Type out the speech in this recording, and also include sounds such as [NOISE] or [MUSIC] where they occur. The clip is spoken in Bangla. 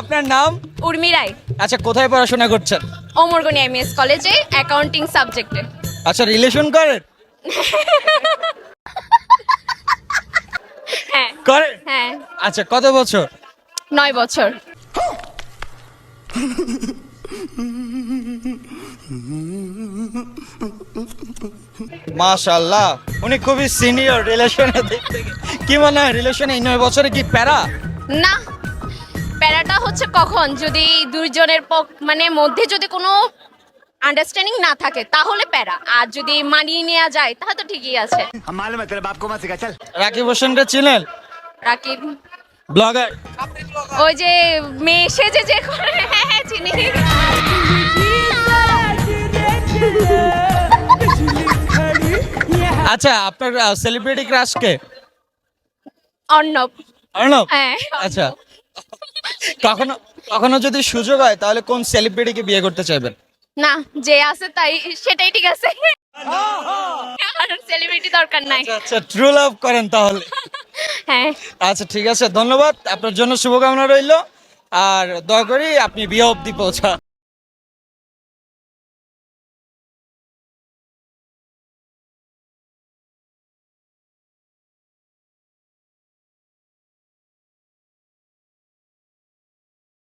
আপনার নাম? উর্মি রায়। আচ্ছা কোথায় পড়াশোনা করছেন? ওমরগনি এমএস কলেজে অ্যাকাউন্টিং সাবজেক্টে আচ্ছা রিলেশন করেন? [LAUGHS] হ্যাঁ। করেন? হ্যাঁ। আচ্ছা কত বছর? নয় বছর। মাশাআল্লাহ উনি খুবই সিনিয়র রিলেশনের দিক থেকে কি মনে হয় রিলেশনে এই নয় বছরে কি প্যারা? না। প্যারাটা হচ্ছে কখন? যদি দুজনের পক মানে মধ্যে যদি কোনো আন্ডারস্ট্যান্ডিং না থাকে তাহলে প্যারা আর যদি মানিয়ে নেওয়া যায় তাহলে তো ঠিকই আছে। রাকিব হোসেনকে চিনেন? রাকিব। ব্লগার। ওই যে মেয়ে সেজে যে করে হ্যাঁ হ্যাঁ চিনি। আচ্ছা আপনার সেলিব্রিটি ক্রাশ কে? অর্ণব। অর্ণব? হ্যাঁ আচ্ছা। কখনো কখনো যদি সুযোগ হয় তাহলে কোন সেলিব্রিটিকে বিয়ে করতে চাইবেন? না যে আছে তাই সেটাই ঠিক আছে। আর সেলিব্রিটি দরকার নাই। আচ্ছা ট্রু লাভ করেন তাহলে। হ্যাঁ। আচ্ছা ঠিক আছে ধন্যবাদ। আপনার জন্য শুভকামনা রইল। আর দয়া করি আপনি বিয়ে অবধি পৌঁছা